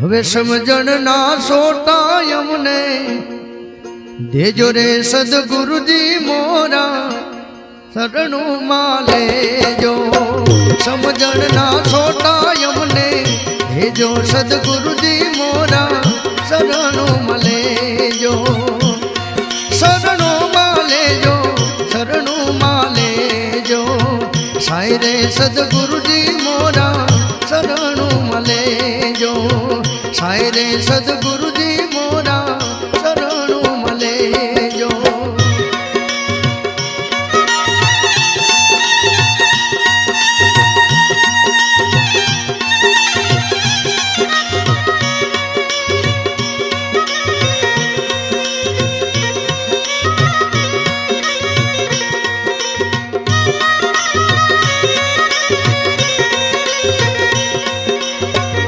હવે સમજણ ના સોટા અમને. દેજો રે સદગુરુજી મોરા, શરણું માં લેજો સમજણ ના સોટા અમને, દેજો સદગુરુજી મોરા, શરણું માં લેજો શરણું માં લેજો શરણું માં લેજો સાઈ રે સદગુરુજી મોરા সদগুরুজি